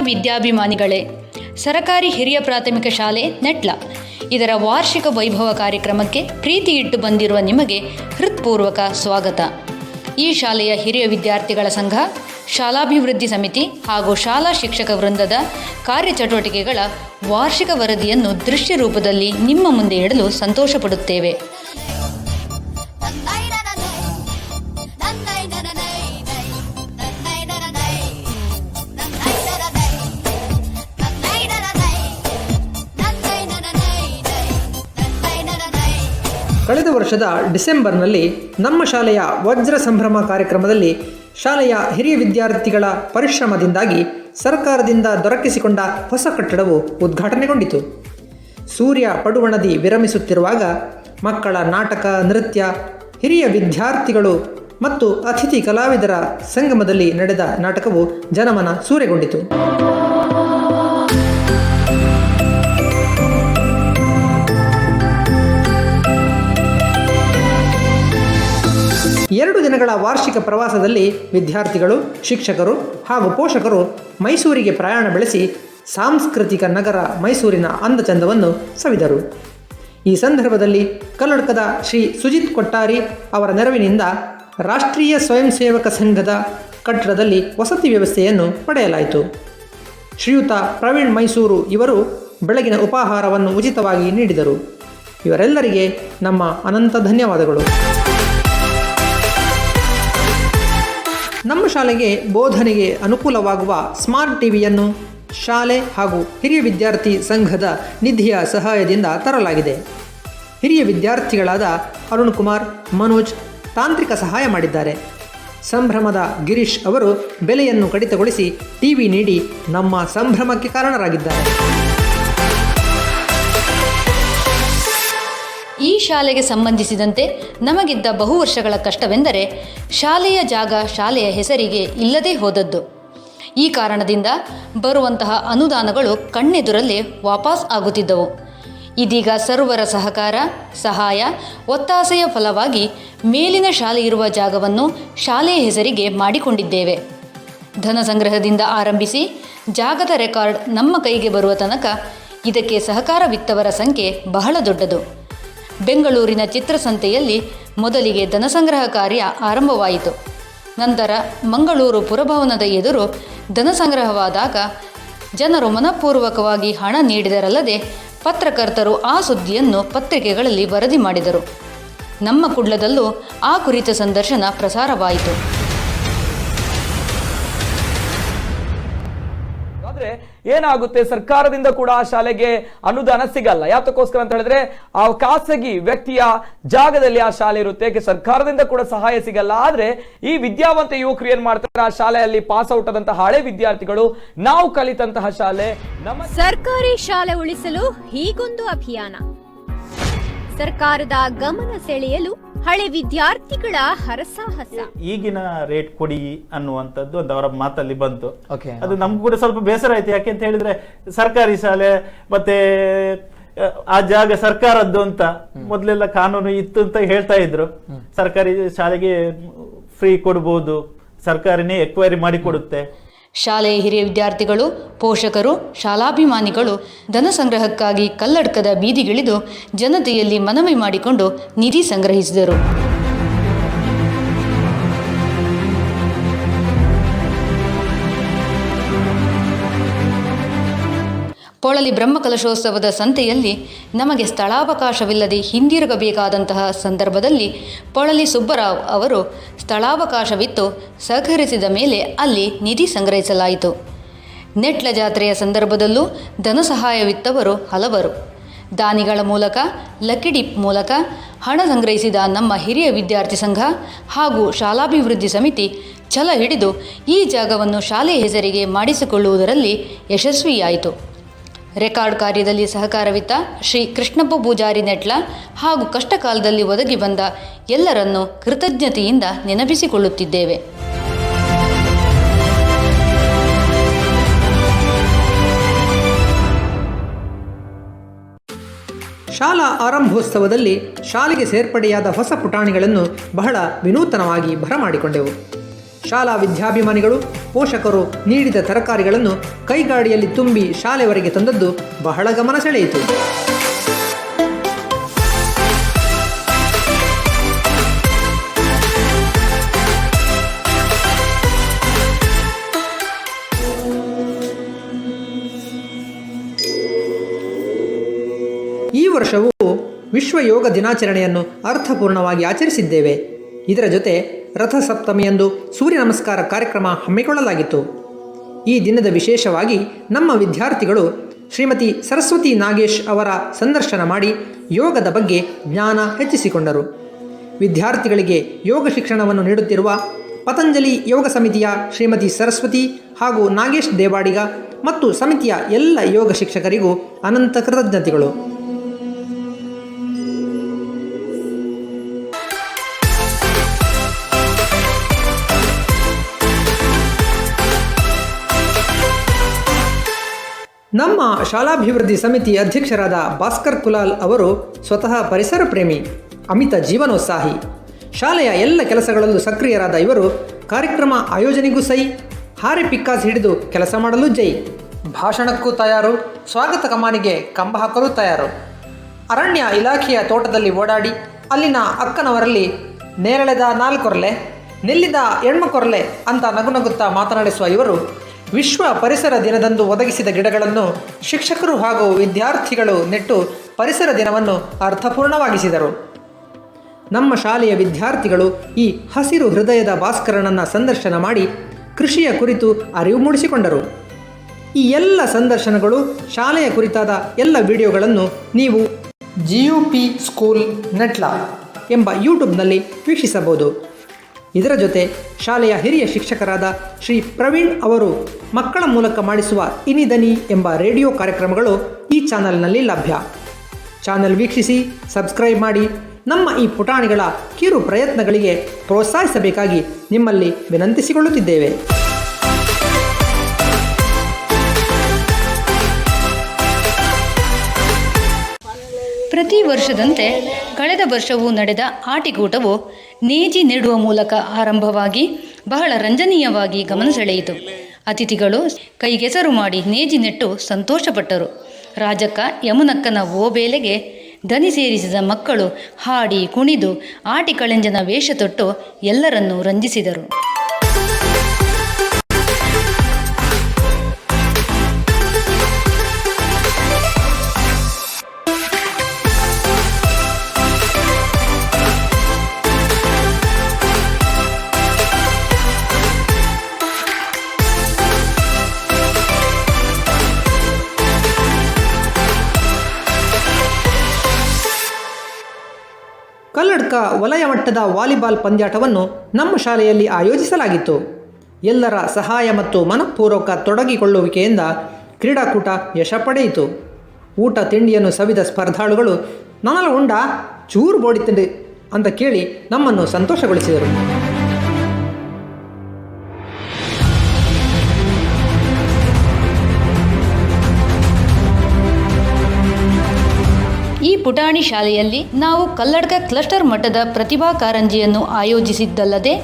ವಿದ್ಯಾಭಿಮಾನಿಗಳೇ, ಸರಕಾರಿ ಹಿರಿಯ ಪ್ರಾಥಮಿಕ ಶಾಲೆ ನೆಟ್ಲ. ಇದರ ವಾರ್ಷಿಕ ವೈಭವ ಕಾರ್ಯಕ್ರಮಕ್ಕೆ ಪ್ರೀತಿ ಇಟ್ಟು ಬಂದಿರುವ ನಿಮಗೆ ಹೃತ್ಪೂರ್ವಕ ಸ್ವಾಗತ. ಈ ಶಾಲೆಯ ಹಿರಿಯ ವಿದ್ಯಾರ್ಥಿಗಳ ಸಂಘ, ಶಾಲಾಭಿವೃದ್ಧಿ ಸಮಿತಿ ಹಾಗೂ ಶಾಲಾ ಶಿಕ್ಷಕ ವೃಂದದ ಕಾರ್ಯಚಟುವಟಿಕೆಗಳ ವಾರ್ಷಿಕ ವರದಿಯನ್ನು ದೃಶ್ಯ ರೂಪದಲ್ಲಿ ನಿಮ್ಮ ಮುಂದೆ ಇಡಲು ಸಂತೋಷಪಡುತ್ತೇವೆ. ಕಳೆದ ವರ್ಷದ ಡಿಸೆಂಬರ್ನಲ್ಲಿ ನಮ್ಮ ಶಾಲೆಯ ವಜ್ರ ಸಂಭ್ರಮ ಕಾರ್ಯಕ್ರಮದಲ್ಲಿ ಶಾಲೆಯ ಹಿರಿಯ ವಿದ್ಯಾರ್ಥಿಗಳ ಪರಿಶ್ರಮದಿಂದಾಗಿ ಸರ್ಕಾರದಿಂದ ದೊರಕಿಸಿಕೊಂಡ ಹೊಸ ಕಟ್ಟಡವು ಉದ್ಘಾಟನೆಗೊಂಡಿತು. ಸೂರ್ಯ ಪಡುವಣದಿ ವಿರಮಿಸುತ್ತಿರುವಾಗ ಮಕ್ಕಳ ನಾಟಕ, ನೃತ್ಯ, ಹಿರಿಯ ವಿದ್ಯಾರ್ಥಿಗಳು ಮತ್ತು ಅತಿಥಿ ಕಲಾವಿದರ ಸಂಗಮದಲ್ಲಿ ನಡೆದ ನಾಟಕವು ಜನಮನ ಸೂರೆಗೊಂಡಿತು. ಎರಡು ದಿನಗಳ ವಾರ್ಷಿಕ ಪ್ರವಾಸದಲ್ಲಿ ವಿದ್ಯಾರ್ಥಿಗಳು, ಶಿಕ್ಷಕರು ಹಾಗೂ ಪೋಷಕರು ಮೈಸೂರಿಗೆ ಪ್ರಯಾಣ ಬೆಳೆಸಿ ಸಾಂಸ್ಕೃತಿಕ ನಗರ ಮೈಸೂರಿನ ಅಂದಚಂದವನ್ನು ಸವಿದರು. ಈ ಸಂದರ್ಭದಲ್ಲಿ ಕನ್ನಡಕದ ಶ್ರೀ ಸುಜಿತ್ ಕೊಟ್ಟಾರಿ ಅವರ ನೆರವಿನಿಂದ ರಾಷ್ಟ್ರೀಯ ಸ್ವಯಂ ಸೇವಕ ಸಂಘದ ಕಟ್ಟಡದಲ್ಲಿ ವಸತಿ ವ್ಯವಸ್ಥೆಯನ್ನು ಪಡೆಯಲಾಯಿತು. ಶ್ರೀಯುತ ಪ್ರವೀಣ್ ಮೈಸೂರು ಇವರು ಬೆಳಗಿನ ಉಪಾಹಾರವನ್ನು ಉಚಿತವಾಗಿ ನೀಡಿದರು. ಇವರೆಲ್ಲರಿಗೆ ನಮ್ಮ ಅನಂತ ಧನ್ಯವಾದಗಳು. ನಮ್ಮ ಶಾಲೆಗೆ ಬೋಧನೆಗೆ ಅನುಕೂಲವಾಗುವ ಸ್ಮಾರ್ಟ್ ಟಿವಿಯನ್ನು ಶಾಲೆ ಹಾಗೂ ಹಿರಿಯ ವಿದ್ಯಾರ್ಥಿ ಸಂಘದ ನಿಧಿಯ ಸಹಾಯದಿಂದ ತರಲಾಗಿದೆ. ಹಿರಿಯ ವಿದ್ಯಾರ್ಥಿಗಳಾದ ಅರುಣ್ ಕುಮಾರ್, ಮನೋಜ್ ತಾಂತ್ರಿಕ ಸಹಾಯ ಮಾಡಿದ್ದಾರೆ. ಸಂಭ್ರಮದ ಗಿರೀಶ್ ಅವರು ಬೆಲೆಯನ್ನು ಕಡಿತಗೊಳಿಸಿ ಟಿವಿ ನೀಡಿ ನಮ್ಮ ಸಂಭ್ರಮಕ್ಕೆ ಕಾರಣರಾಗಿದ್ದಾರೆ. ಈ ಶಾಲೆಗೆ ಸಂಬಂಧಿಸಿದಂತೆ ನಮಗಿದ್ದ ಬಹು ವರ್ಷಗಳ ಕಷ್ಟವೆಂದರೆ ಶಾಲೆಯ ಜಾಗ ಶಾಲೆಯ ಹೆಸರಿಗೆ ಇಲ್ಲದೇ ಹೋದದ್ದು. ಈ ಕಾರಣದಿಂದ ಬರುವಂತಹ ಅನುದಾನಗಳು ಕಣ್ಣೆದುರಲ್ಲೇ ವಾಪಸ್ ಆಗುತ್ತಿದ್ದವು. ಇದೀಗ ಸರ್ವರ ಸಹಕಾರ, ಸಹಾಯ, ಒತ್ತಾಸೆಯ ಫಲವಾಗಿ ಮೇಲಿನ ಶಾಲೆ ಇರುವ ಜಾಗವನ್ನು ಶಾಲೆಯ ಹೆಸರಿಗೆ ಮಾಡಿಕೊಂಡಿದ್ದೇವೆ. ಧನ ಸಂಗ್ರಹದಿಂದ ಆರಂಭಿಸಿ ಜಾಗದ ರೆಕಾರ್ಡ್ ನಮ್ಮ ಕೈಗೆ ಬರುವ ತನಕ ಇದಕ್ಕೆ ಸಹಕಾರವಿತ್ತವರ ಸಂಖ್ಯೆ ಬಹಳ ದೊಡ್ಡದು. ಬೆಂಗಳೂರಿನ ಚಿತ್ರಸಂತೆಯಲ್ಲಿ ಮೊದಲಿಗೆ ಧನಸಂಗ್ರಹ ಕಾರ್ಯ ಆರಂಭವಾಯಿತು. ನಂತರ ಮಂಗಳೂರು ಪುರಭವನದ ಎದುರು ಧನಸಂಗ್ರಹವಾದಾಗ ಜನರು ಮನಪೂರ್ವಕವಾಗಿ ಹಣ ನೀಡಿದರಲ್ಲದೆ ಪತ್ರಕರ್ತರು ಆ ಸುದ್ದಿಯನ್ನು ಪತ್ರಿಕೆಗಳಲ್ಲಿ ವರದಿ ಮಾಡಿದರು. ನಮ್ಮ ಕುಡ್ಲದಲ್ಲೂ ಆ ಕುರಿತ ಸಂದರ್ಶನ ಪ್ರಸಾರವಾಯಿತು. ಏನಾಗುತ್ತೆ? ಸರ್ಕಾರದಿಂದ ಕೂಡ ಆ ಶಾಲೆಗೆ ಅನುದಾನ ಸಿಗಲ್ಲ. ಯಾತಕ್ಕೋಸ್ಕರ ಅಂತ ಹೇಳಿದ್ರೆ, ಆ ಖಾಸಗಿ ವ್ಯಕ್ತಿಯ ಜಾಗದಲ್ಲಿ ಆ ಶಾಲೆ ಇರುತ್ತೆ. ಸರ್ಕಾರದಿಂದ ಕೂಡ ಸಹಾಯ ಸಿಗಲ್ಲ. ಆದ್ರೆ, ಈ ವಿದ್ಯಾವಂತ ಯುವಕರು ಏನ್ ಮಾಡ್ತಾರೆ? ಆ ಶಾಲೆಯಲ್ಲಿ ಪಾಸ್ ಔಟ್ ಆದಂತಹ ಹಳೆ ವಿದ್ಯಾರ್ಥಿಗಳು ನಾವು ಕಲಿತಂತಹ ಶಾಲೆ ನಮ್ಮ ಸರ್ಕಾರಿ ಶಾಲೆ ಉಳಿಸಲು ಹೀಗೊಂದು ಅಭಿಯಾನ. ಸರ್ಕಾರದ ಗಮನ ಸೆಳೆಯಲು ಹಳೆ ವಿದ್ಯಾರ್ಥಿಗಳ ಹರಸಾಹಸ. ಈಗಿನ ರೇಟ್ ಕೊಡಿ ಅನ್ನುವಂಥದ್ದು ಒಂದು ಅವರ ಮಾತಲ್ಲಿ ಬಂತು. ಅದು ನಮ್ಗೂ ಕೂಡ ಸ್ವಲ್ಪ ಬೇಸರ ಆಯ್ತು. ಯಾಕೆ ಅಂತ ಹೇಳಿದ್ರೆ ಸರ್ಕಾರಿ ಶಾಲೆ ಮತ್ತೆ ಆ, ಆ ಜಾಗ ಸರ್ಕಾರದ್ದು ಅಂತ ಮೊದಲೆಲ್ಲ ಕಾನೂನು ಇತ್ತು ಅಂತ ಹೇಳ್ತಾ ಇದ್ರು. ಸರ್ಕಾರಿ ಶಾಲೆಗೆ ಫ್ರೀ ಕೊಡ್ಬೋದು. ಸರ್ಕಾರನೇ ಎಕ್ವೈರಿ ಮಾಡಿ ಕೊಡುತ್ತೆ. ಶಾಲೆಯ ಹಿರಿಯ ವಿದ್ಯಾರ್ಥಿಗಳು ಪೋಷಕರು ಶಾಲಾಭಿಮಾನಿಗಳು ಧನ ಸಂಗ್ರಹಕ್ಕಾಗಿ ಕಲ್ಲಡ್ಕದ ಬೀದಿಗಿಳಿದು ಜನತೆಯಲ್ಲಿ ಮನವಿ ಮಾಡಿಕೊಂಡು ನಿಧಿ ಸಂಗ್ರಹಿಸಿದರು. ಪೊಳಲಿ ಬ್ರಹ್ಮಕಲಶೋತ್ಸವದ ಸಂತೆಯಲ್ಲಿ ನಮಗೆ ಸ್ಥಳಾವಕಾಶವಿಲ್ಲದೆ ಹಿಂದಿರುಗಬೇಕಾದಂತಹ ಸಂದರ್ಭದಲ್ಲಿ ಪೊಳಲಿ ಸುಬ್ಬರಾವ್ ಅವರು ಸ್ಥಳಾವಕಾಶವಿತ್ತು ಸಹಕರಿಸಿದ ಮೇಲೆ ಅಲ್ಲಿ ನಿಧಿ ಸಂಗ್ರಹಿಸಲಾಯಿತು. ನೆಟ್ಲ ಜಾತ್ರೆಯ ಸಂದರ್ಭದಲ್ಲೂ ಧನ ಸಹಾಯವಿತ್ತವರು ಹಲವರು. ದಾನಿಗಳ ಮೂಲಕ ಲಕ್ಕಿಡಿ ಮೂಲಕ ಹಣ ಸಂಗ್ರಹಿಸಿದ ನಮ್ಮ ಹಿರಿಯ ವಿದ್ಯಾರ್ಥಿ ಸಂಘ ಹಾಗೂ ಶಾಲಾಭಿವೃದ್ಧಿ ಸಮಿತಿ ಛಲ ಹಿಡಿದು ಈ ಜಾಗವನ್ನು ಶಾಲೆಯ ಹೆಸರಿಗೆ ಮಾಡಿಸಿಕೊಳ್ಳುವುದರಲ್ಲಿ ಯಶಸ್ವಿಯಾಯಿತು. ರೆಕಾರ್ಡ್ ಕಾರ್ಯದಲ್ಲಿ ಸಹಕಾರವಿತ್ತ ಶ್ರೀ ಕೃಷ್ಣಪ್ಪ ಪೂಜಾರಿ ನೆಟ್ಲ ಹಾಗೂ ಕಷ್ಟಕಾಲದಲ್ಲಿ ಒದಗಿ ಬಂದ ಎಲ್ಲರನ್ನು ಕೃತಜ್ಞತೆಯಿಂದ ನೆನಪಿಸಿಕೊಳ್ಳುತ್ತಿದ್ದೇವೆ. ಶಾಲಾ ಆರಂಭೋತ್ಸವದಲ್ಲಿ ಶಾಲೆಗೆ ಸೇರ್ಪಡೆಯಾದ ಹೊಸ ಪುಟಾಣಿಗಳನ್ನು ಬಹಳ ವಿನೂತನವಾಗಿ ಬರಮಾಡಿಕೊಂಡೆವು. ಶಾಲಾ ವಿದ್ಯಾಭಿಮಾನಿಗಳು, ಪೋಷಕರು ನೀಡಿದ ತರಕಾರಿಗಳನ್ನು ಕೈಗಾಡಿಯಲ್ಲಿ ತುಂಬಿ ಶಾಲೆವರೆಗೆ ತಂದದ್ದು ಬಹಳ ಗಮನ ಸೆಳೆಯಿತು. ಈ ವರ್ಷವೂ ವಿಶ್ವ ಯೋಗ ದಿನಾಚರಣೆಯನ್ನು ಅರ್ಥಪೂರ್ಣವಾಗಿ ಆಚರಿಸಿದ್ದೇವೆ. ಇದರ ಜೊತೆ ರಥಸಪ್ತಮಿಯಂದು ಸೂರ್ಯ ನಮಸ್ಕಾರ ಕಾರ್ಯಕ್ರಮ ಹಮ್ಮಿಕೊಳ್ಳಲಾಗಿತ್ತು. ಈ ದಿನದ ವಿಶೇಷವಾಗಿ ನಮ್ಮ ವಿದ್ಯಾರ್ಥಿಗಳು ಶ್ರೀಮತಿ ಸರಸ್ವತಿ ನಾಗೇಶ್ ಅವರ ಸಂದರ್ಶನ ಮಾಡಿ ಯೋಗದ ಬಗ್ಗೆ ಜ್ಞಾನ ಹೆಚ್ಚಿಸಿಕೊಂಡರು. ವಿದ್ಯಾರ್ಥಿಗಳಿಗೆ ಯೋಗ ಶಿಕ್ಷಣವನ್ನು ನೀಡುತ್ತಿರುವ ಪತಂಜಲಿ ಯೋಗ ಸಮಿತಿಯ ಶ್ರೀಮತಿ ಸರಸ್ವತಿ ಹಾಗೂ ನಾಗೇಶ್ ದೇವಾಡಿಗ ಮತ್ತು ಸಮಿತಿಯ ಎಲ್ಲ ಯೋಗ ಶಿಕ್ಷಕರಿಗೂ ಅನಂತ ಕೃತಜ್ಞತೆಗಳು. ನಮ್ಮ ಶಾಲಾಭಿವೃದ್ಧಿ ಸಮಿತಿ ಅಧ್ಯಕ್ಷರಾದ ಭಾಸ್ಕರ್ ಕುಲಾಲ್ ಅವರು ಸ್ವತಃ ಪರಿಸರ ಪ್ರೇಮಿ, ಅಮಿತ ಜೀವನೋತ್ಸಾಹಿ. ಶಾಲೆಯ ಎಲ್ಲ ಕೆಲಸಗಳಲ್ಲೂ ಸಕ್ರಿಯರಾದ ಇವರು ಕಾರ್ಯಕ್ರಮ ಆಯೋಜನೆಗೂ ಸೈ, ಹಾರಿ ಪಿಕ್ಕಾಸ್ ಹಿಡಿದು ಕೆಲಸ ಮಾಡಲು ಜೈ. ಭಾಷಣಕ್ಕೂ ತಯಾರು, ಸ್ವಾಗತ ಕಮಾನಿಗೆ ಕಂಬ ಹಾಕಲು ತಯಾರು. ಅರಣ್ಯ ಇಲಾಖೆಯ ತೋಟದಲ್ಲಿ ಓಡಾಡಿ, ಅಲ್ಲಿನ ಅಕ್ಕನವರಲ್ಲಿ ನೇರಳೆದ ನಾಲ್ಕೊರಲೆ, ನಿಲ್ಲಿದ ಹೆಣ್ಮಕೊರ್ಲೆ ಅಂತ ನಗುನಗುತ್ತಾ ಮಾತನಾಡಿಸುವ ಇವರು ವಿಶ್ವ ಪರಿಸರ ದಿನದಂದು ಒದಗಿಸಿದ ಗಿಡಗಳನ್ನು ಶಿಕ್ಷಕರು ಹಾಗೂ ವಿದ್ಯಾರ್ಥಿಗಳು ನೆಟ್ಟು ಪರಿಸರ ದಿನವನ್ನು ಅರ್ಥಪೂರ್ಣವಾಗಿಸಿದರು. ನಮ್ಮ ಶಾಲೆಯ ವಿದ್ಯಾರ್ಥಿಗಳು ಈ ಹಸಿರು ಹೃದಯದ ಭಾಸ್ಕರನನ್ನು ಸಂದರ್ಶನ ಮಾಡಿ ಕೃಷಿಯ ಕುರಿತು ಅರಿವು ಮೂಡಿಸಿಕೊಂಡರು. ಈ ಎಲ್ಲ ಸಂದರ್ಶನಗಳು ಶಾಲೆಯ ಕುರಿತಾದ ಎಲ್ಲ ವಿಡಿಯೋಗಳನ್ನು ನೀವು ಜಿಯು ಪಿ ಸ್ಕೂಲ್ ನೆಟ್ಲಾ ಎಂಬ ಯೂಟ್ಯೂಬ್ನಲ್ಲಿ ವೀಕ್ಷಿಸಬಹುದು. ಇದರ ಜೊತೆ ಶಾಲೆಯ ಹಿರಿಯ ಶಿಕ್ಷಕರಾದ ಶ್ರೀ ಪ್ರವೀಣ್ ಅವರು ಮಕ್ಕಳ ಮೂಲಕ ಮಾಡಿಸುವ ಇನಿದನಿ ಎಂಬ ರೇಡಿಯೋ ಕಾರ್ಯಕ್ರಮಗಳು ಈ ಚಾನಲ್ನಲ್ಲಿ ಲಭ್ಯ. ಚಾನಲ್ ವೀಕ್ಷಿಸಿ, ಸಬ್ಸ್ಕ್ರೈಬ್ ಮಾಡಿ, ನಮ್ಮ ಈ ಪುಟಾಣಿಗಳ ಕಿರು ಪ್ರಯತ್ನಗಳಿಗೆ ಪ್ರೋತ್ಸಾಹಿಸಬೇಕಾಗಿ ನಿಮ್ಮಲ್ಲಿ ವಿನಂತಿಸಿಕೊಳ್ಳುತ್ತಿದ್ದೇವೆ. ಪ್ರತಿ ವರ್ಷದಂತೆ ಕಳೆದ ವರ್ಷವೂ ನಡೆದ ಆಟಿಕೂಟವು ನೇಜಿ ನೆಡುವ ಮೂಲಕ ಆರಂಭವಾಗಿ ಬಹಳ ರಂಜನೀಯವಾಗಿ ಗಮನ ಸೆಳೆಯಿತು. ಅತಿಥಿಗಳು ಕೈಗೆಸರು ಮಾಡಿ ನೇಜಿ ನೆಟ್ಟು ಸಂತೋಷಪಟ್ಟರು. ರಾಜಕ್ಕ ಯಮುನಕ್ಕನ ಓಬೇಲೆಗೆ ದನಿ ಸೇರಿಸಿದ ಮಕ್ಕಳು ಹಾಡಿ ಕುಣಿದು ಆಟಿ ಕಳೆಂಜನ ವೇಷ ತೊಟ್ಟು ಎಲ್ಲರನ್ನೂ ರಂಜಿಸಿದರು. ವಲಯ ಮಟ್ಟದ ವಾಲಿಬಾಲ್ ಪಂದ್ಯಾಟವನ್ನು ನಮ್ಮ ಶಾಲೆಯಲ್ಲಿ ಆಯೋಜಿಸಲಾಗಿತ್ತು. ಎಲ್ಲರ ಸಹಾಯ ಮತ್ತು ಮನಃಪೂರ್ವಕ ತೊಡಗಿಕೊಳ್ಳುವಿಕೆಯಿಂದ ಕ್ರೀಡಾಕೂಟ ಯಶ ಪಡೆಯಿತು. ಊಟ ತಿಂಡಿಯನ್ನು ಸವಿದ ಸ್ಪರ್ಧಾಳುಗಳು ನನಲ ಉಂಡ ಚೂರು ಬೋಡಿತಂಡಿ ಅಂತ ಕೇಳಿ ನಮ್ಮನ್ನು ಸಂತೋಷಗೊಳಿಸಿದರು. ಪುಟಾಣಿ ಶಾಲೆಯಲ್ಲಿ ನಾವು ಕಲ್ಲಡ್ಕ ಕ್ಲಸ್ಟರ್ ಮಟ್ಟದ ಪ್ರತಿಭಾ ಕಾರಂಜಿಯನ್ನು ಆಯೋಜಿಸಿದ್ದಲ್ಲದೆ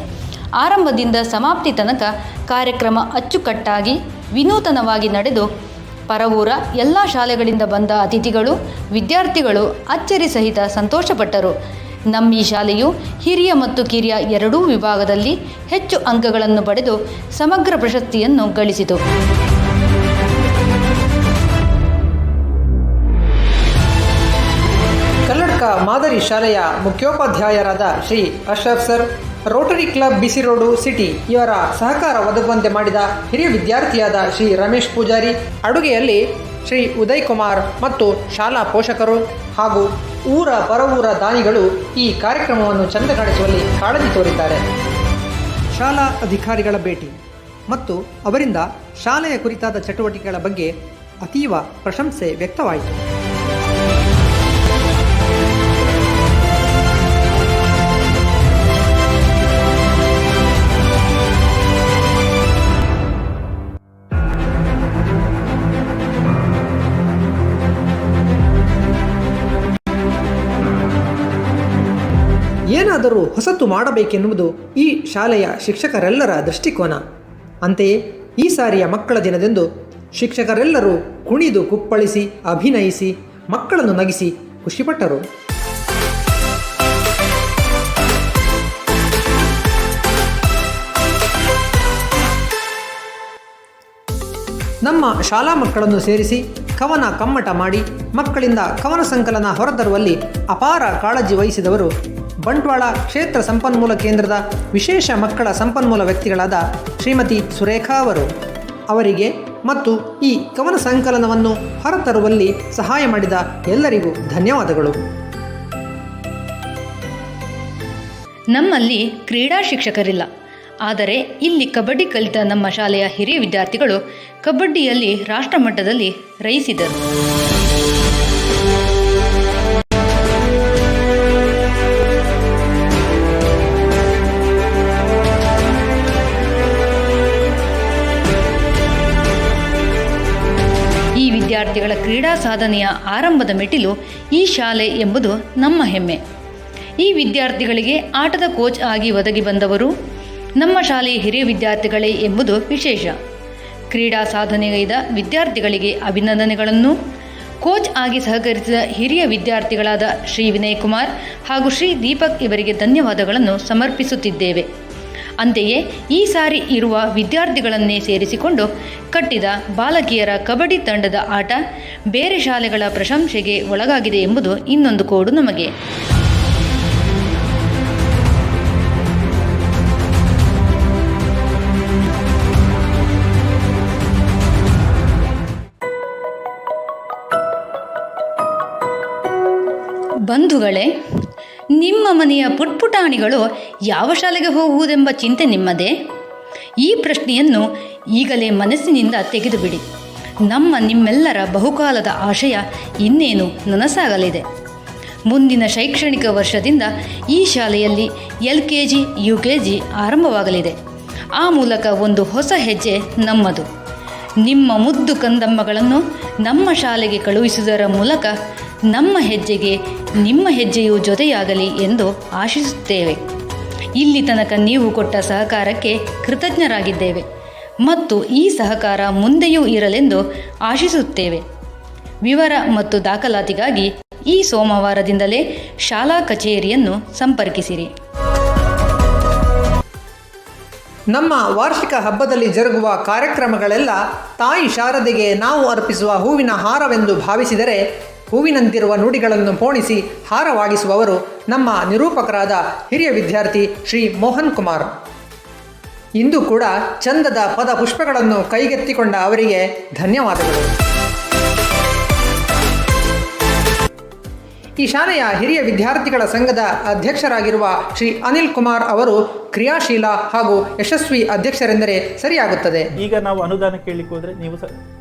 ಆರಂಭದಿಂದ ಸಮಾಪ್ತಿ ತನಕ ಕಾರ್ಯಕ್ರಮ ಅಚ್ಚುಕಟ್ಟಾಗಿ, ವಿನೂತನವಾಗಿ ನಡೆದು ಪರವೂರ ಎಲ್ಲ ಶಾಲೆಗಳಿಂದ ಬಂದ ಅತಿಥಿಗಳು, ವಿದ್ಯಾರ್ಥಿಗಳು ಅಚ್ಚರಿ ಸಹಿತ ಸಂತೋಷಪಟ್ಟರು. ನಮ್ಮ ಈ ಶಾಲೆಯು ಹಿರಿಯ ಮತ್ತು ಕಿರಿಯ ಎರಡೂ ವಿಭಾಗದಲ್ಲಿ ಹೆಚ್ಚು ಅಂಕಗಳನ್ನು ಪಡೆದು ಸಮಗ್ರ ಪ್ರಶಸ್ತಿಯನ್ನು ಗಳಿಸಿತು. ಕಲ್ಲಡ್ಕ ಮಾದರಿ ಶಾಲೆಯ ಮುಖ್ಯೋಪಾಧ್ಯಾಯರಾದ Shri Ashraf sir, Rotary Club BC Road city ಇವರ ಸಹಕಾರ ಒದಗುವಂತೆ ಮಾಡಿದ ಹಿರಿಯ ವಿದ್ಯಾರ್ಥಿಯಾದ ಶ್ರೀ ರಮೇಶ್ ಪೂಜಾರಿ, ಅಡುಗೆಯಲ್ಲಿ ಶ್ರೀ ಉದಯ್ ಕುಮಾರ್ ಮತ್ತು ಶಾಲಾ ಪೋಷಕರು ಹಾಗೂ ಊರ ಪರವೂರ ದಾನಿಗಳು ಈ ಕಾರ್ಯಕ್ರಮವನ್ನು ಚಂದ ಕಾಣಿಸುವಲ್ಲಿ ಕಾಳಜಿ ತೋರಿದ್ದಾರೆ. ಶಾಲಾ ಅಧಿಕಾರಿಗಳ ಭೇಟಿ ಮತ್ತು ಅವರಿಂದ ಶಾಲೆಯ ಕುರಿತಾದ ಚಟುವಟಿಕೆಗಳ ಬಗ್ಗೆ ಅತೀವ ಪ್ರಶಂಸೆ ವ್ಯಕ್ತವಾಯಿತು. ಏನಾದರೂ ಹೊಸತು ಮಾಡಬೇಕೆನ್ನುವುದು ಈ ಶಾಲೆಯ ಶಿಕ್ಷಕರೆಲ್ಲರ ದೃಷ್ಟಿಕೋನ. ಅಂತೆಯೇ ಈ ಸಾರಿಯ ಮಕ್ಕಳ ದಿನದಂದು ಶಿಕ್ಷಕರೆಲ್ಲರೂ ಕುಣಿದು ಕುಪ್ಪಳಿಸಿ, ಅಭಿನಯಿಸಿ, ಮಕ್ಕಳನ್ನು ನಗಿಸಿ ಖುಷಿಪಟ್ಟರು. ನಮ್ಮ ಶಾಲಾ ಮಕ್ಕಳನ್ನು ಸೇರಿಸಿ ಕವನ ಕಮ್ಮಟ ಮಾಡಿ ಮಕ್ಕಳಿಂದ ಕವನ ಸಂಕಲನ ಹೊರತರುವಲ್ಲಿ ಅಪಾರ ಕಾಳಜಿ ವಹಿಸಿದವರು ಬಂಟ್ವಾಳ ಕ್ಷೇತ್ರ ಸಂಪನ್ಮೂಲ ಕೇಂದ್ರದ ವಿಶೇಷ ಮಕ್ಕಳ ಸಂಪನ್ಮೂಲ ವ್ಯಕ್ತಿಗಳಾದ ಶ್ರೀಮತಿ ಸುರೇಖಾ ಅವರು. ಅವರಿಗೆ ಮತ್ತು ಈ ಕವನ ಸಂಕಲನವನ್ನು ಹೊರತರುವಲ್ಲಿ ಸಹಾಯ ಮಾಡಿದ ಎಲ್ಲರಿಗೂ ಧನ್ಯವಾದಗಳು. ನಮ್ಮಲ್ಲಿ ಕ್ರೀಡಾ ಶಿಕ್ಷಕರಿಲ್ಲ. ಆದರೆ ಇಲ್ಲಿ ಕಬಡ್ಡಿ ಕಲಿತ ನಮ್ಮ ಶಾಲೆಯ ಹಿರಿಯ ವಿದ್ಯಾರ್ಥಿಗಳು ಕಬಡ್ಡಿಯಲ್ಲಿ ರಾಷ್ಟ್ರಮಟ್ಟದಲ್ಲಿ ರೈಸಿದರು. ವಿದ್ಯಾರ್ಥಿಗಳ ಕ್ರೀಡಾ ಸಾಧನೆಯ ಆರಂಭದ ಮೆಟ್ಟಿಲು ಈ ಶಾಲೆ ಎಂಬುದು ನಮ್ಮ ಹೆಮ್ಮೆ. ಈ ವಿದ್ಯಾರ್ಥಿಗಳಿಗೆ ಆಟದ ಕೋಚ್ ಆಗಿ ಒದಗಿ ಬಂದವರು ನಮ್ಮ ಶಾಲೆಯ ಹಿರಿಯ ವಿದ್ಯಾರ್ಥಿಗಳೇ ಎಂಬುದು ವಿಶೇಷ. ಕ್ರೀಡಾ ಸಾಧನೆಗೈದ ವಿದ್ಯಾರ್ಥಿಗಳಿಗೆ ಅಭಿನಂದನೆಗಳನ್ನು. ಕೋಚ್ ಆಗಿ ಸಹಕರಿಸಿದ ಹಿರಿಯ ವಿದ್ಯಾರ್ಥಿಗಳಾದ ಶ್ರೀ ವಿನಯ್ ಕುಮಾರ್ ಹಾಗೂ ಶ್ರೀ ದೀಪಕ್ ಇವರಿಗೆ ಧನ್ಯವಾದಗಳನ್ನು ಸಮರ್ಪಿಸುತ್ತಿದ್ದೇವೆ. ಅಂತೆಯೇ ಈ ಸಾರಿ ಇರುವ ವಿದ್ಯಾರ್ಥಿಗಳನ್ನೇ ಸೇರಿಸಿಕೊಂಡು ಕಟ್ಟಿದ ಬಾಲಕಿಯರ ಕಬಡ್ಡಿ ತಂಡದ ಆಟ ಬೇರೆ ಶಾಲೆಗಳ ಪ್ರಶಂಸೆಗೆ ಒಳಗಾಗಿದೆ ಎಂಬುದು ಇನ್ನೊಂದು ಕೋಡು ನಮಗೆ. ಬಂಧುಗಳೇ ನಿಮ್ಮ ಮನೆಯ ಪುಟ್ಪುಟಾಣಿಗಳು ಯಾವ ಶಾಲೆಗೆ ಹೋಗುವುದೆಂಬ ಚಿಂತೆ ನಿಮ್ಮದೇ? ಈ ಪ್ರಶ್ನೆಯನ್ನು ಈಗಲೇ ಮನಸ್ಸಿನಿಂದ ತೆಗೆದುಬಿಡಿ. ನಮ್ಮ ನಿಮ್ಮೆಲ್ಲರ ಬಹುಕಾಲದ ಆಶಯ ಇನ್ನೇನು ನನಸಾಗಲಿದೆ. ಮುಂದಿನ ಶೈಕ್ಷಣಿಕ ವರ್ಷದಿಂದ ಈ ಶಾಲೆಯಲ್ಲಿ L K G, U K G ಆರಂಭವಾಗಲಿದೆ. ಆ ಮೂಲಕ ಒಂದು ಹೊಸ ಹೆಜ್ಜೆ ನಮ್ಮದು. ನಿಮ್ಮ ಮುದ್ದು ಕಂದಮ್ಮಗಳನ್ನು ನಮ್ಮ ಶಾಲೆಗೆ ಕಳುಹಿಸುವುದರ ಮೂಲಕ ನಮ್ಮ ಹೆಜ್ಜೆಗೆ ನಿಮ್ಮ ಹೆಜ್ಜೆಯು ಜೊತೆಯಾಗಲಿ ಎಂದು ಆಶಿಸುತ್ತೇವೆ. ಇಲ್ಲಿ ತನಕ ನೀವು ಕೊಟ್ಟ ಸಹಕಾರಕ್ಕೆ ಕೃತಜ್ಞರಾಗಿದ್ದೇವೆ ಮತ್ತು ಈ ಸಹಕಾರ ಮುಂದೆಯೂ ಇರಲೆಂದು ಆಶಿಸುತ್ತೇವೆ. ವಿವರ ಮತ್ತು ದಾಖಲಾತಿಗಾಗಿ ಈ ಸೋಮವಾರದಿಂದಲೇ ಶಾಲಾ ಕಚೇರಿಯನ್ನು ಸಂಪರ್ಕಿಸಿರಿ. ನಮ್ಮ ವಾರ್ಷಿಕ ಹಬ್ಬದಲ್ಲಿ ಜರುಗುವ ಕಾರ್ಯಕ್ರಮಗಳೆಲ್ಲ ತಾಯಿ ಶಾರದೆಗೆ ನಾವು ಅರ್ಪಿಸುವ ಹೂವಿನ ಹಾರವೆಂದು ಭಾವಿಸಿದರೆ ಹೂವಿನಂತಿರುವ ನುಡಿಗಳನ್ನು ಪೋಣಿಸಿ ಹಾರವಾಗಿಸುವವರು ನಮ್ಮ ನಿರೂಪಕರಾದ ಹಿರಿಯ ವಿದ್ಯಾರ್ಥಿ ಶ್ರೀ ಮೋಹನ್ ಕುಮಾರ್. ಇಂದು ಕೂಡ ಚಂದದ ಪದ ಪುಷ್ಪಗಳನ್ನು ಕೈಗೆತ್ತಿಕೊಂಡ ಅವರಿಗೆ ಧನ್ಯವಾದಗಳು. ಈ ಶಾಲೆಯ ಹಿರಿಯ ವಿದ್ಯಾರ್ಥಿಗಳ ಸಂಘದ ಅಧ್ಯಕ್ಷರಾಗಿರುವ ಶ್ರೀ ಅನಿಲ್ ಕುಮಾರ್ ಅವರು ಕ್ರಿಯಾಶೀಲ ಹಾಗೂ ಯಶಸ್ವಿ ಅಧ್ಯಕ್ಷರೆಂದರೆ ಸರಿಯಾಗುತ್ತದೆ. ಈಗ ನಾವು ಅನುದಾನ ಕೇಳಲಿಕ್ಕೆ ಹೋದರೆ ನೀವು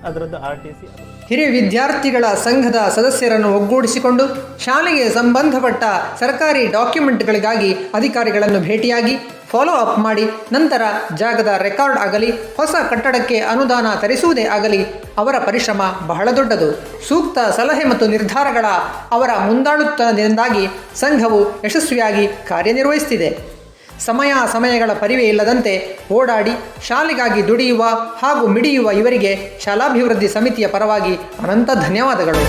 ಅದರದ್ದು ಆರ್ ಟಿ ಸಿ ಹಿರಿಯ ವಿದ್ಯಾರ್ಥಿಗಳ ಸಂಘದ ಸದಸ್ಯರನ್ನು ಒಗ್ಗೂಡಿಸಿಕೊಂಡು ಶಾಲೆಗೆ ಸಂಬಂಧಪಟ್ಟ ಸರ್ಕಾರಿ ಡಾಕ್ಯುಮೆಂಟ್ಗಳಿಗಾಗಿ ಅಧಿಕಾರಿಗಳನ್ನು ಭೇಟಿಯಾಗಿ ಫಾಲೋ ಅಪ್ ಮಾಡಿ ನಂತರ ಜಾಗದ ರೆಕಾರ್ಡ್ ಆಗಲಿ ಹೊಸ ಕಟ್ಟಡಕ್ಕೆ ಅನುದಾನ ತರಿಸುವುದೇ ಆಗಲಿ ಅವರ ಪರಿಶ್ರಮ ಬಹಳ ದೊಡ್ಡದು. ಸೂಕ್ತ ಸಲಹೆ ಮತ್ತು ನಿರ್ಧಾರಗಳ ಅವರ ಮುಂದಾಳುತ್ತದಿಂದಾಗಿ ಸಂಘವು ಯಶಸ್ವಿಯಾಗಿ ಕಾರ್ಯನಿರ್ವಹಿಸುತ್ತಿದೆ. ಸಮಯ ಸಮಯಗಳ ಪರಿವೆ ಇಲ್ಲದಂತೆ ಓಡಾಡಿ ಶಾಲೆಗಾಗಿ ದುಡಿಯುವ ಹಾಗೂ ಮಿಡಿಯುವ ಇವರಿಗೆ ಶಾಲಾಭಿವೃದ್ಧಿ ಸಮಿತಿಯ ಪರವಾಗಿ ಅನಂತ ಧನ್ಯವಾದಗಳು.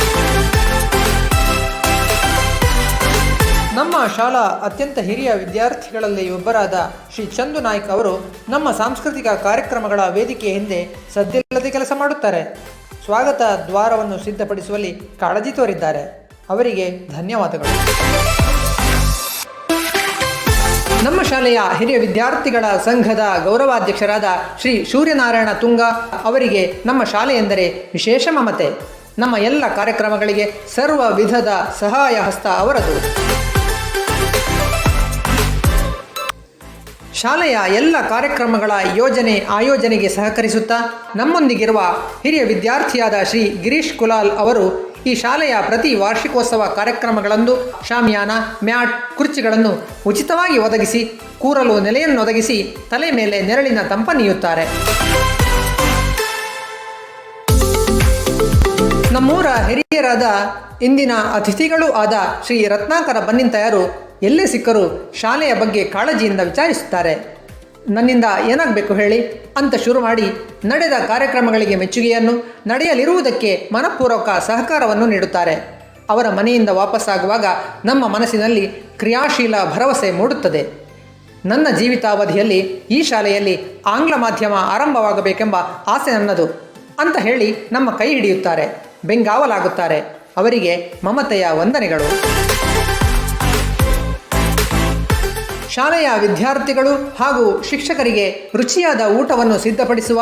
ನಮ್ಮ ಶಾಲಾ ಅತ್ಯಂತ ಹಿರಿಯ ವಿದ್ಯಾರ್ಥಿಗಳಲ್ಲಿ ಒಬ್ಬರಾದ ಶ್ರೀ ಚಂದು ನಾಯ್ಕ್ ಅವರು ನಮ್ಮ ಸಾಂಸ್ಕೃತಿಕ ಕಾರ್ಯಕ್ರಮಗಳ ವೇದಿಕೆ ಹಿಂದೆ ಸದ್ದಿಲ್ಲದೆ ಕೆಲಸ ಮಾಡುತ್ತಾರೆ. ಸ್ವಾಗತ ದ್ವಾರವನ್ನು ಸಿದ್ಧಪಡಿಸುವಲ್ಲಿ ಕಾಳಜಿ ತೋರಿದ್ದಾರೆ. ಅವರಿಗೆ ಧನ್ಯವಾದಗಳು. ನಮ್ಮ ಶಾಲೆಯ ಹಿರಿಯ ವಿದ್ಯಾರ್ಥಿಗಳ ಸಂಘದ ಗೌರವಾಧ್ಯಕ್ಷರಾದ ಶ್ರೀ ಸೂರ್ಯನಾರಾಯಣ ತುಂಗ ಅವರಿಗೆ ನಮ್ಮ ಶಾಲೆ ಎಂದರೆ ವಿಶೇಷ ಮಮತೆ. ನಮ್ಮ ಎಲ್ಲ ಕಾರ್ಯಕ್ರಮಗಳಿಗೆ ಸರ್ವ ವಿಧದ ಸಹಾಯ ಹಸ್ತ ಅವರದು. ಶಾಲೆಯ ಎಲ್ಲ ಕಾರ್ಯಕ್ರಮಗಳ ಯೋಜನೆ ಆಯೋಜನೆಗೆ ಸಹಕರಿಸುತ್ತಾ ನಮ್ಮೊಂದಿಗಿರುವ ಹಿರಿಯ ವಿದ್ಯಾರ್ಥಿಯಾದ ಶ್ರೀ ಗಿರೀಶ್ ಕುಲಾಲ್ ಅವರು ಈ ಶಾಲೆಯ ಪ್ರತಿ ವಾರ್ಷಿಕೋತ್ಸವ ಕಾರ್ಯಕ್ರಮಗಳಂದು ಶಾಮಿಯಾನ, ಮ್ಯಾಟ್, ಕುರ್ಚಿಗಳನ್ನು ಉಚಿತವಾಗಿ ಒದಗಿಸಿ, ಕೂರಲು ನೆಲೆಯನ್ನೊದಗಿಸಿ ತಲೆ ಮೇಲೆ ನೆರಳಿನ ತಂಪ ನೀಯುತ್ತಾರೆ. ನಮ್ಮೂರ ಹಿರಿಯರಾದ ಇಂದಿನ ಅತಿಥಿಗಳೂ ಆದ ಶ್ರೀ ರತ್ನಾಕರ ಬನ್ನಿಂತಯರು ಎಲ್ಲೇ ಸಿಕ್ಕರೂ ಶಾಲೆಯ ಬಗ್ಗೆ ಕಾಳಜಿಯಿಂದ ವಿಚಾರಿಸುತ್ತಾರೆ. ನನ್ನಿಂದ ಏನಾಗಬೇಕು ಹೇಳಿ? ಅಂತ ಶುರು ಮಾಡಿ ನಡೆದ ಕಾರ್ಯಕ್ರಮಗಳಿಗೆ ಮೆಚ್ಚುಗೆಯನ್ನು ನಡೆಯಲಿರುವುದಕ್ಕೆ ಮನಪೂರ್ವಕ ಸಹಕಾರವನ್ನು ನೀಡುತ್ತಾರೆ. ಅವರ ಮನೆಯಿಂದ ವಾಪಸ್ಸಾಗುವಾಗ ನಮ್ಮ ಮನಸ್ಸಿನಲ್ಲಿ ಕ್ರಿಯಾಶೀಲ ಭರವಸೆ ಮೂಡುತ್ತದೆ. ನನ್ನ ಜೀವಿತಾವಧಿಯಲ್ಲಿ ಈ ಶಾಲೆಯಲ್ಲಿ ಆಂಗ್ಲ ಮಾಧ್ಯಮ ಆರಂಭವಾಗಬೇಕೆಂಬ ಆಸೆ ನನ್ನದು ಅಂತ ಹೇಳಿ ನಮ್ಮ ಕೈ ಹಿಡಿಯುತ್ತಾರೆ. ಬೆಂಗಾವಲಾಗುತ್ತಾರೆ. ಅವರಿಗೆ ಮಮತೆಯ ವಂದನೆಗಳು. ಶಾಲೆಯ ವಿದ್ಯಾರ್ಥಿಗಳು ಹಾಗೂ ಶಿಕ್ಷಕರಿಗೆ ರುಚಿಯಾದ ಊಟವನ್ನು ಸಿದ್ಧಪಡಿಸುವ,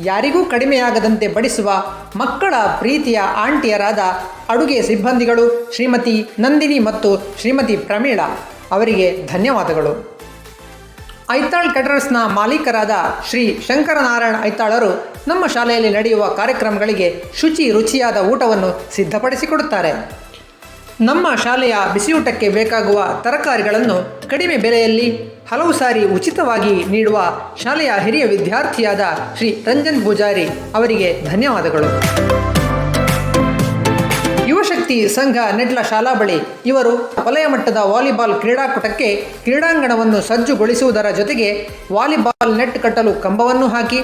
ಯಾರಿಗೂ ಕಡಿಮೆಯಾಗದಂತೆ ಬಡಿಸುವ ಮಕ್ಕಳ ಪ್ರೀತಿಯ ಆಂಟಿಯರಾದ ಅಡುಗೆ ಸಿಬ್ಬಂದಿಗಳು ಶ್ರೀಮತಿ ನಂದಿನಿ ಮತ್ತು ಶ್ರೀಮತಿ ಪ್ರಮೀಳಾ ಅವರಿಗೆ ಧನ್ಯವಾದಗಳು. ಐತಾಳ್ ಕೆಟರ್ಸ್ನ ಮಾಲೀಕರಾದ ಶ್ರೀ ಶಂಕರನಾರಾಯಣ ಐತಾಳರು ನಮ್ಮ ಶಾಲೆಯಲ್ಲಿ ನಡೆಯುವ ಕಾರ್ಯಕ್ರಮಗಳಿಗೆ ಶುಚಿ ರುಚಿಯಾದ ಊಟವನ್ನು ಸಿದ್ಧಪಡಿಸಿಕೊಡುತ್ತಾರೆ. ನಮ್ಮ ಶಾಲೆಯ ಬಿಸಿಯೂಟಕ್ಕೆ ಬೇಕಾಗುವ ತರಕಾರಿಗಳನ್ನು ಕಡಿಮೆ ಬೆಲೆಯಲ್ಲಿ ಹಲವು ಸಾರಿ ಉಚಿತವಾಗಿ ನೀಡುವ ಶಾಲೆಯ ಹಿರಿಯ ವಿದ್ಯಾರ್ಥಿಯಾದ ಶ್ರೀ ರಂಜನ್ ಪೂಜಾರಿ ಅವರಿಗೆ ಧನ್ಯವಾದಗಳು. ಯುವಶಕ್ತಿ ಸಂಘ ನೆಡ್ಲ ಶಾಲಾ ಬಳಿ ಇವರು ವಲಯ ಮಟ್ಟದ ವಾಲಿಬಾಲ್ ಕ್ರೀಡಾಕೂಟಕ್ಕೆ ಕ್ರೀಡಾಂಗಣವನ್ನು ಸಜ್ಜುಗೊಳಿಸುವುದರ ಜೊತೆಗೆ ವಾಲಿಬಾಲ್ ನೆಟ್ ಕಟ್ಟಲು ಕಂಬವನ್ನು ಹಾಕಿ,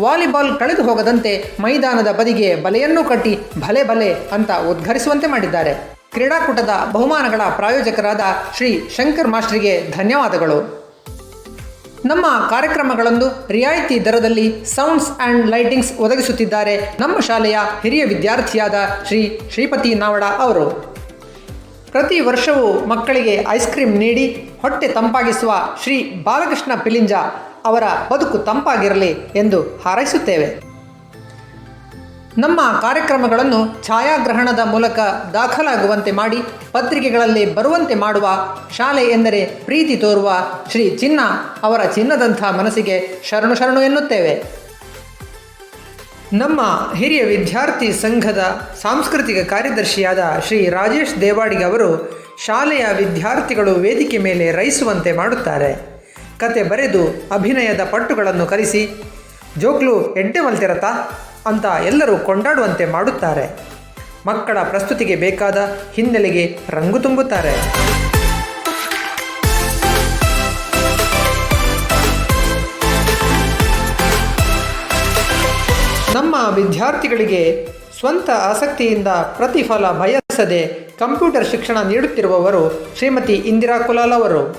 ವಾಲಿಬಾಲ್ ಕಳೆದು ಹೋಗದಂತೆ ಮೈದಾನದ ಬದಿಗೆ ಬಲೆಯನ್ನು ಕಟ್ಟಿ ಬಲೆ ಬಲೆ ಅಂತ ಉದ್ಘರಿಸುವಂತೆ ಮಾಡಿದ್ದಾರೆ. ಕ್ರೀಡಾಕೂಟದ ಬಹುಮಾನಗಳ ಪ್ರಾಯೋಜಕರಾದ ಶ್ರೀ ಶಂಕರ್ ಮಾಸ್ಟ್ರಿಗೆ ಧನ್ಯವಾದಗಳು. ನಮ್ಮ ಕಾರ್ಯಕ್ರಮಗಳಂದು ರಿಯಾಯಿತಿ ದರದಲ್ಲಿ ಸೌಂಡ್ಸ್ ಆ್ಯಂಡ್ ಲೈಟಿಂಗ್ಸ್ ಒದಗಿಸುತ್ತಿದ್ದಾರೆ ನಮ್ಮ ಶಾಲೆಯ ಹಿರಿಯ ವಿದ್ಯಾರ್ಥಿಯಾದ ಶ್ರೀ ಶ್ರೀಪತಿ ನಾವಡ ಅವರು. ಪ್ರತಿ ವರ್ಷವೂ ಮಕ್ಕಳಿಗೆ ಐಸ್ ಕ್ರೀಮ್ ನೀಡಿ ಹೊಟ್ಟೆ ತಂಪಾಗಿಸುವ ಶ್ರೀ ಬಾಲಕೃಷ್ಣ ಪಿಲಿಂಜ ಅವರ ಬದುಕು ತಂಪಾಗಿರಲಿ ಎಂದು ಹಾರೈಸುತ್ತೇವೆ. ನಮ್ಮ ಕಾರ್ಯಕ್ರಮಗಳನ್ನು ಛಾಯಾಗ್ರಹಣದ ಮೂಲಕ ದಾಖಲಾಗುವಂತೆ ಮಾಡಿ ಪತ್ರಿಕೆಗಳಲ್ಲಿ ಬರುವಂತೆ ಮಾಡುವ ಶಾಲೆ ಎಂದರೆ ಪ್ರೀತಿ ತೋರುವ ಶ್ರೀ ಚಿನ್ನ ಅವರ ಚಿನ್ನದಂಥ ಮನಸ್ಸಿಗೆ ಶರಣು ಶರಣು ಎನ್ನುತ್ತೇವೆ. ನಮ್ಮ ಹಿರಿಯ ವಿದ್ಯಾರ್ಥಿ ಸಂಘದ ಸಾಂಸ್ಕೃತಿಕ ಕಾರ್ಯದರ್ಶಿಯಾದ ಶ್ರೀ ರಾಜೇಶ್ ದೇವಾಡಿಗೆ ಅವರು ಶಾಲೆಯ ವಿದ್ಯಾರ್ಥಿಗಳು ವೇದಿಕೆ ಮೇಲೆ ರೈಸುವಂತೆ ಮಾಡುತ್ತಾರೆ. ಕತೆ ಬರೆದು ಅಭಿನಯದ ಪಟ್ಟುಗಳನ್ನು ಕಲಿಸಿ ಜೋಕ್ಲು ಎಡ್ಡೆ ಮಲ್ತಿರತ ಅಂತ ಎಲ್ಲರೂ ಕೊಂಡಾಡುವಂತೆ ಮಾಡುತ್ತಾರೆ. ಮಕ್ಕಳ ಪ್ರಸ್ತುತಿಗೆ ಬೇಕಾದ ಹಿನ್ನೆಲೆಗೆ ರಂಗು ತುಂಬುತ್ತಾರೆ. ನಮ್ಮ ವಿದ್ಯಾರ್ಥಿಗಳಿಗೆ ಸ್ವಂತ ಆಸಕ್ತಿಯಿಂದ ಪ್ರತಿಫಲ ಬಯಸದೆ ಕಂಪ್ಯೂಟರ್ ಶಿಕ್ಷಣ ನೀಡುತ್ತಿರುವವರು ಶ್ರೀಮತಿ ಇಂದಿರಾ ಕುಲಾಲ್ ಅವರು.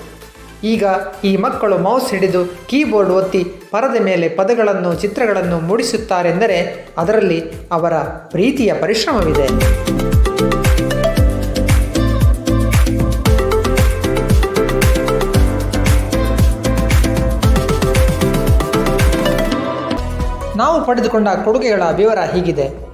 ಈಗ ಈ ಮಕ್ಕಳು ಮೌಸ್ ಹಿಡಿದು ಕೀಬೋರ್ಡ್ ಒತ್ತಿ ಪರದ ಮೇಲೆ ಪದಗಳನ್ನು, ಚಿತ್ರಗಳನ್ನು ಮೂಡಿಸುತ್ತಾರೆಂದರೆ ಅದರಲ್ಲಿ ಅವರ ಪ್ರೀತಿಯ ಪರಿಶ್ರಮವಿದೆ. ನಾವು ಪಡೆದುಕೊಂಡ ಕೊಡುಗೆಗಳ ವಿವರ ಹೀಗಿದೆ.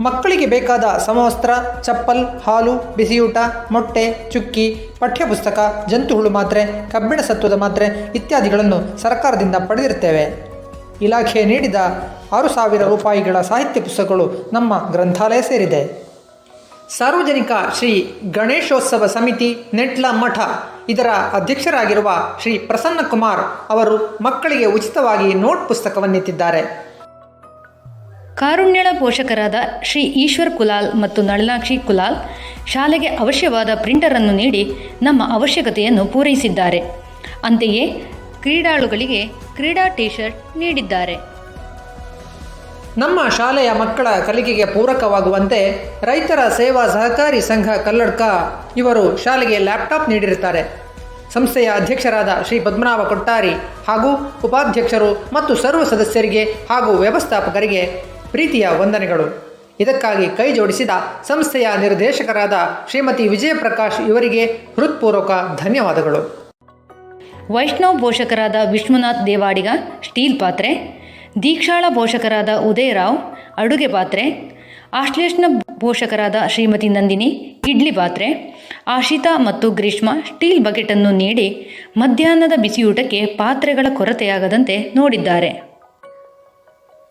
ಮಕ್ಕಳಿಗೆ ಬೇಕಾದ ಸಮವಸ್ತ್ರ, ಚಪ್ಪಲ್, ಹಾಲು, ಬಿಸಿಯೂಟ, ಮೊಟ್ಟೆ, ಚುಕ್ಕಿ, ಪಠ್ಯಪುಸ್ತಕ, ಜಂತುಹುಳು ಮಾತ್ರೆ, ಕಬ್ಬಿಣ ಸತ್ವದ ಮಾತ್ರೆ ಇತ್ಯಾದಿಗಳನ್ನು ಸರ್ಕಾರದಿಂದ ಪಡೆದಿರುತ್ತೇವೆ ಇಲಾಖೆ ನೀಡಿದ ಆರು ಸಾವಿರ ರೂಪಾಯಿಗಳ ಸಾಹಿತ್ಯ ಪುಸ್ತಕಗಳು ನಮ್ಮ ಗ್ರಂಥಾಲಯ ಸೇರಿದೆ. ಸಾರ್ವಜನಿಕ ಶ್ರೀ ಗಣೇಶೋತ್ಸವ ಸಮಿತಿ ನೆಟ್ಲ ಮಠ, ಇದರ ಅಧ್ಯಕ್ಷರಾಗಿರುವ ಶ್ರೀ ಪ್ರಸನ್ನ ಕುಮಾರ್ ಅವರು ಮಕ್ಕಳಿಗೆ ಉಚಿತವಾಗಿ ನೋಟ್ ಪುಸ್ತಕವನ್ನಿತ್ತಿದ್ದಾರೆ. ಕಾರುಣ್ಯಳ ಪೋಷಕರಾದ ಶ್ರೀ ಈಶ್ವರ್ ಕುಲಾಲ್ ಮತ್ತು ನಳನಾಕ್ಷಿ ಕುಲಾಲ್ ಶಾಲೆಗೆ ಅವಶ್ಯವಾದ ಪ್ರಿಂಟರನ್ನು ನೀಡಿ ನಮ್ಮ ಅವಶ್ಯಕತೆಯನ್ನು ಪೂರೈಸಿದ್ದಾರೆ. ಅಂತೆಯೇ ಕ್ರೀಡಾಳುಗಳಿಗೆ ಕ್ರೀಡಾ ಟಿ ಶರ್ಟ್ ನೀಡಿದ್ದಾರೆ. ನಮ್ಮ ಶಾಲೆಯ ಮಕ್ಕಳ ಕಲಿಕೆಗೆ ಪೂರಕವಾಗುವಂತೆ ರೈತರ ಸೇವಾ ಸಹಕಾರಿ ಸಂಘ ಕಲ್ಲಡ್ಕ ಇವರು ಶಾಲೆಗೆ ಲ್ಯಾಪ್ಟಾಪ್ ನೀಡಿರುತ್ತಾರೆ. ಸಂಸ್ಥೆಯ ಅಧ್ಯಕ್ಷರಾದ ಶ್ರೀ ಪದ್ಮನಾಭ ಕೊಟ್ಟಾರಿ ಹಾಗೂ ಉಪಾಧ್ಯಕ್ಷರು ಮತ್ತು ಸರ್ವ ಸದಸ್ಯರಿಗೆ ಹಾಗೂ ವ್ಯವಸ್ಥಾಪಕರಿಗೆ ಪ್ರೀತಿಯ ವಂದನೆಗಳು. ಇದಕ್ಕಾಗಿ ಕೈ ಜೋಡಿಸಿದ ಸಂಸ್ಥೆಯ ನಿರ್ದೇಶಕರಾದ ಶ್ರೀಮತಿ ವಿಜಯಪ್ರಕಾಶ್ ಇವರಿಗೆ ಹೃತ್ಪೂರ್ವಕ ಧನ್ಯವಾದಗಳು. ವೈಷ್ಣವ್ ಪೋಷಕರಾದ ವಿಶ್ವನಾಥ್ ದೇವಾಡಿಗ ಸ್ಟೀಲ್ ಪಾತ್ರೆ, ದೀಕ್ಷಾಳ ಪೋಷಕರಾದ ಉದಯರಾವ್ ಅಡುಗೆ ಪಾತ್ರೆ, ಆಶ್ಲೇಷ್ಣ ಪೋಷಕರಾದ ಶ್ರೀಮತಿ ನಂದಿನಿ, ಇಡ್ಲಿ ಪಾತ್ರೆ, ಆಶಿತಾ ಮತ್ತು ಗ್ರೀಷ್ಮ ಸ್ಟೀಲ್ ಬಕೆಟನ್ನು ನೀಡಿ ಮಧ್ಯಾಹ್ನದ ಬಿಸಿಯೂಟಕ್ಕೆ ಪಾತ್ರೆಗಳ ಕೊರತೆಯಾಗದಂತೆ ನೋಡಿದ್ದಾರೆ.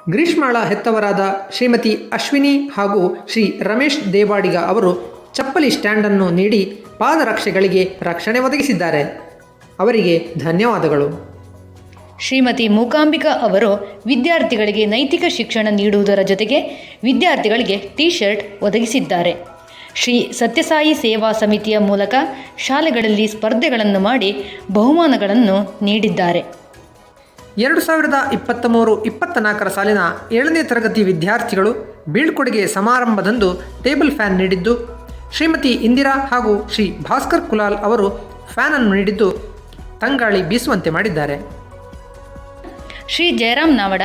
ಗ್ರೀಷ್ಮಾಳ ಹೆತ್ತವರಾದ ಶ್ರೀಮತಿ ಅಶ್ವಿನಿ ಹಾಗೂ ಶ್ರೀ ರಮೇಶ್ ದೇವಾಡಿಗ ಅವರು ಚಪ್ಪಲಿ ಸ್ಟ್ಯಾಂಡನ್ನು ನೀಡಿ ಪಾದರಕ್ಷೆಗಳಿಗೆ ರಕ್ಷಣೆ ಒದಗಿಸಿದ್ದಾರೆ. ಅವರಿಗೆ ಧನ್ಯವಾದಗಳು. ಶ್ರೀಮತಿ ಮೂಕಾಂಬಿಕಾ ಅವರು ವಿದ್ಯಾರ್ಥಿಗಳಿಗೆ ನೈತಿಕ ಶಿಕ್ಷಣ ನೀಡುವುದರ ಜೊತೆಗೆ ವಿದ್ಯಾರ್ಥಿಗಳಿಗೆ ಟಿ ಶರ್ಟ್ ಒದಗಿಸಿದ್ದಾರೆ. ಶ್ರೀ ಸತ್ಯಸಾಯಿ ಸೇವಾ ಸಮಿತಿಯ ಮೂಲಕ ಶಾಲೆಗಳಲ್ಲಿ ಸ್ಪರ್ಧೆಗಳನ್ನು ಮಾಡಿ ಬಹುಮಾನಗಳನ್ನು ನೀಡಿದ್ದಾರೆ. ಎರಡು ಸಾವಿರದ ಇಪ್ಪತ್ತ ಮೂರು ಇಪ್ಪತ್ತ ನಾಲ್ಕರ ಸಾಲಿನ ಏಳನೇ ತರಗತಿ ವಿದ್ಯಾರ್ಥಿಗಳು ಬೀಳ್ಕೊಡುಗೆ ಸಮಾರಂಭದಂದು ಟೇಬಲ್ ಫ್ಯಾನ್ ನೀಡಿದ್ದು ಶ್ರೀಮತಿ ಇಂದಿರಾ ಹಾಗೂ ಶ್ರೀ ಭಾಸ್ಕರ್ ಕುಲಾಲ್ ಅವರು ಫ್ಯಾನನ್ನು ನೀಡಿದ್ದು ತಂಗಾಳಿ ಬೀಸುವಂತೆ ಮಾಡಿದ್ದಾರೆ. ಶ್ರೀ ಜಯರಾಮ್ ನಾವಡ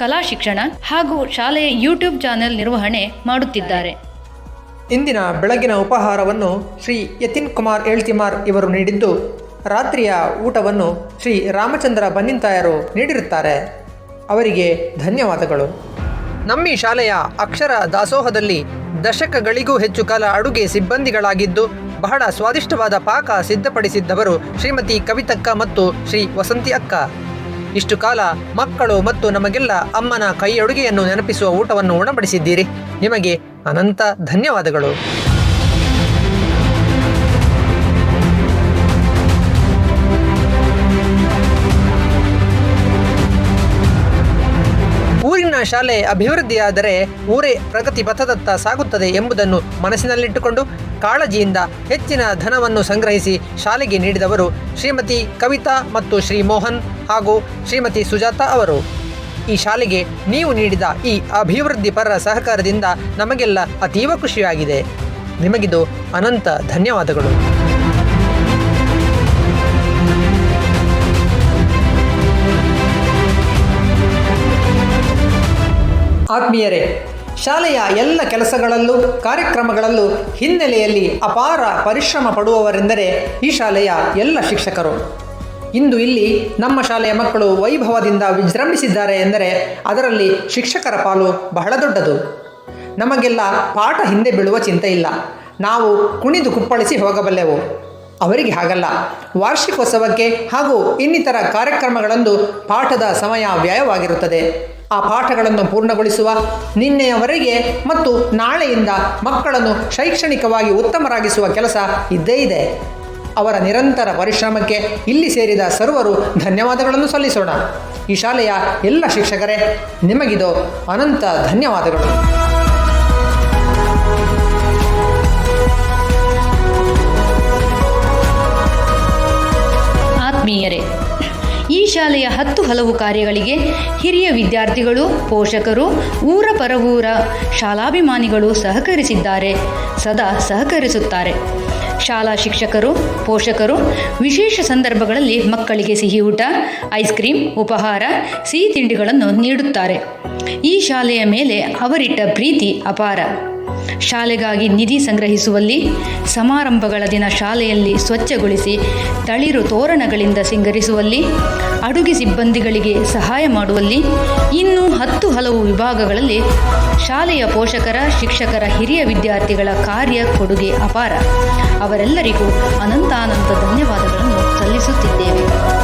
ಕಲಾ ಶಿಕ್ಷಣ ಹಾಗೂ ಶಾಲೆಯ ಯೂಟ್ಯೂಬ್ ಚಾನೆಲ್ ನಿರ್ವಹಣೆ ಮಾಡುತ್ತಿದ್ದಾರೆ. ಇಂದಿನ ಬೆಳಗಿನ ಉಪಹಾರವನ್ನು ಶ್ರೀ ಯತಿನ್ ಕುಮಾರ್ ಏಳ್ತಿಮಾರ್ ಇವರು ನೀಡಿದ್ದು ರಾತ್ರಿಯ ಊಟವನ್ನು ಶ್ರೀ ರಾಮಚಂದ್ರ ಬನ್ನಿಂತಾಯರು ನೀಡಿರುತ್ತಾರೆ. ಅವರಿಗೆ ಧನ್ಯವಾದಗಳು. ನಮ್ಮ ಶಾಲೆಯ ಅಕ್ಷರ ದಾಸೋಹದಲ್ಲಿ ದಶಕಗಳಿಗೂ ಹೆಚ್ಚು ಕಾಲ ಅಡುಗೆ ಸಿಬ್ಬಂದಿಗಳಾಗಿದ್ದು, ಬಹಳ ಸ್ವಾದಿಷ್ಟವಾದ ಪಾಕ ಸಿದ್ಧಪಡಿಸಿದ್ದವರು ಶ್ರೀಮತಿ ಕವಿತಕ್ಕ ಮತ್ತು ಶ್ರೀ ವಸಂತಿ ಅಕ್ಕ. ಇಷ್ಟು ಕಾಲ ಮಕ್ಕಳು ಮತ್ತು ನಮಗೆಲ್ಲ ಅಮ್ಮನ ಕೈಯಡುಗೆಯನ್ನು ನೆನಪಿಸುವ ಊಟವನ್ನು ಉಣಬಡಿಸಿದ್ದೀರಿ. ನಿಮಗೆ ಅನಂತ ಧನ್ಯವಾದಗಳು. ಶಾಲೆ ಅಭಿವೃದ್ಧಿಯಾದರೆ ಊರೇ ಪ್ರಗತಿ ಪಥದತ್ತ ಸಾಗುತ್ತದೆ ಎಂಬುದನ್ನು ಮನಸ್ಸಿನಲ್ಲಿಟ್ಟುಕೊಂಡು ಕಾಳಜಿಯಿಂದ ಹೆಚ್ಚಿನ ಧನವನ್ನು ಸಂಗ್ರಹಿಸಿ ಶಾಲೆಗೆ ನೀಡಿದವರು ಶ್ರೀಮತಿ ಕವಿತಾ ಮತ್ತು ಶ್ರೀ ಮೋಹನ್ ಹಾಗೂ ಶ್ರೀಮತಿ ಸುಜಾತ ಅವರು. ಈ ಶಾಲೆಗೆ ನೀವು ನೀಡಿದ ಈ ಅಭಿವೃದ್ಧಿ ಪರ ಸಹಕಾರದಿಂದ ನಮಗೆಲ್ಲ ಅತೀವ ಖುಷಿಯಾಗಿದೆ. ನಿಮಗಿದು ಅನಂತ ಧನ್ಯವಾದಗಳು. ಆತ್ಮೀಯರೇ, ಶಾಲೆಯ ಎಲ್ಲ ಕೆಲಸಗಳಲ್ಲೂ ಕಾರ್ಯಕ್ರಮಗಳಲ್ಲೂ ಹಿನ್ನೆಲೆಯಲ್ಲಿ ಅಪಾರ ಪರಿಶ್ರಮ ಪಡುವವರೆಂದರೆ ಈ ಶಾಲೆಯ ಎಲ್ಲ ಶಿಕ್ಷಕರು. ಇಂದು ಇಲ್ಲಿ ನಮ್ಮ ಶಾಲೆಯ ಮಕ್ಕಳು ವೈಭವದಿಂದ ವಿಜೃಂಭಿಸಿದ್ದಾರೆ ಎಂದರೆ ಅದರಲ್ಲಿ ಶಿಕ್ಷಕರ ಪಾಲು ಬಹಳ ದೊಡ್ಡದು. ನಮಗೆಲ್ಲ ಪಾಠ ಹಿಂದೆ ಬೀಳುವ ಚಿಂತೆ ಇಲ್ಲ. ನಾವು ಕುಣಿದು ಕುಪ್ಪಳಿಸಿ ಹೋಗಬಲ್ಲೆವು. ಅವರಿಗೆ ಹಾಗಲ್ಲ. ವಾರ್ಷಿಕೋತ್ಸವಕ್ಕೆ ಹಾಗೂ ಇನ್ನಿತರ ಕಾರ್ಯಕ್ರಮಗಳಂದು ಪಾಠದ ಸಮಯ ವ್ಯಯವಾಗಿರುತ್ತದೆ. ಆ ಪಾಠಗಳನ್ನು ಪೂರ್ಣಗೊಳಿಸುವ ನಿನ್ನೆಯವರೆಗೆ ಮತ್ತು ನಾಳೆಯಿಂದ ಮಕ್ಕಳನ್ನು ಶೈಕ್ಷಣಿಕವಾಗಿ ಉತ್ತಮರಾಗಿಸುವ ಕೆಲಸ ಇದ್ದೇ ಇದೆ. ಅವರ ನಿರಂತರ ಪರಿಶ್ರಮಕ್ಕೆ ಇಲ್ಲಿ ಸೇರಿದ ಸರ್ವರು ಧನ್ಯವಾದಗಳನ್ನು ಸಲ್ಲಿಸೋಣ. ಈ ಶಾಲೆಯ ಎಲ್ಲ ಶಿಕ್ಷಕರೇ, ನಿಮಗಿದು ಅನಂತ ಧನ್ಯವಾದಗಳು. ಆತ್ಮೀಯರೇ ಈ ಶಾಲೆಯ ಹತ್ತು ಹಲವು ಕಾರ್ಯಗಳಿಗೆ ಹಿರಿಯ ವಿದ್ಯಾರ್ಥಿಗಳು, ಪೋಷಕರು, ಊರ ಪರವೂರ ಶಾಲಾಭಿಮಾನಿಗಳು ಸಹಕರಿಸಿದ್ದಾರೆ, ಸದಾ ಸಹಕರಿಸುತ್ತಾರೆ. ಶಾಲಾ ಶಿಕ್ಷಕರು, ಪೋಷಕರು, ವಿಶೇಷ ಸಂದರ್ಭಗಳಲ್ಲಿ ಮಕ್ಕಳಿಗೆ ಸಿಹಿ ಊಟ ಐಸ್ ಕ್ರೀಮ್ ಉಪಹಾರ, ಸಿಹಿ ತಿಂಡಿಗಳನ್ನು ನೀಡುತ್ತಾರೆ. ಈ ಶಾಲೆಯ ಮೇಲೆ ಅವರಿಟ್ಟ ಪ್ರೀತಿ ಅಪಾರ. ಶಾಲೆಗಾಗಿ ನಿಧಿ ಸಂಗ್ರಹಿಸುವಲ್ಲಿ ಸಮಾರಂಭಗಳ ದಿನ ಶಾಲೆಯಲ್ಲಿ ಸ್ವಚ್ಛಗೊಳಿಸಿ ತಳಿರು ತೋರಣಗಳಿಂದ ಸಿಂಗರಿಸುವಲ್ಲಿ ಅಡುಗೆ ಸಿಬ್ಬಂದಿಗಳಿಗೆ ಸಹಾಯ ಮಾಡುವಲ್ಲಿ ಇನ್ನೂ ಹತ್ತು ಹಲವು ವಿಭಾಗಗಳಲ್ಲಿ ಶಾಲೆಯ ಪೋಷಕರ, ಶಿಕ್ಷಕರ, ಹಿರಿಯ ವಿದ್ಯಾರ್ಥಿಗಳ ಕಾರ್ಯ ಕೊಡುಗೆ ಅಪಾರ. ಅವರೆಲ್ಲರಿಗೂ ಅನಂತಾನಂತ ಧನ್ಯವಾದಗಳನ್ನು ಸಲ್ಲಿಸುತ್ತಿದ್ದೇವೆ.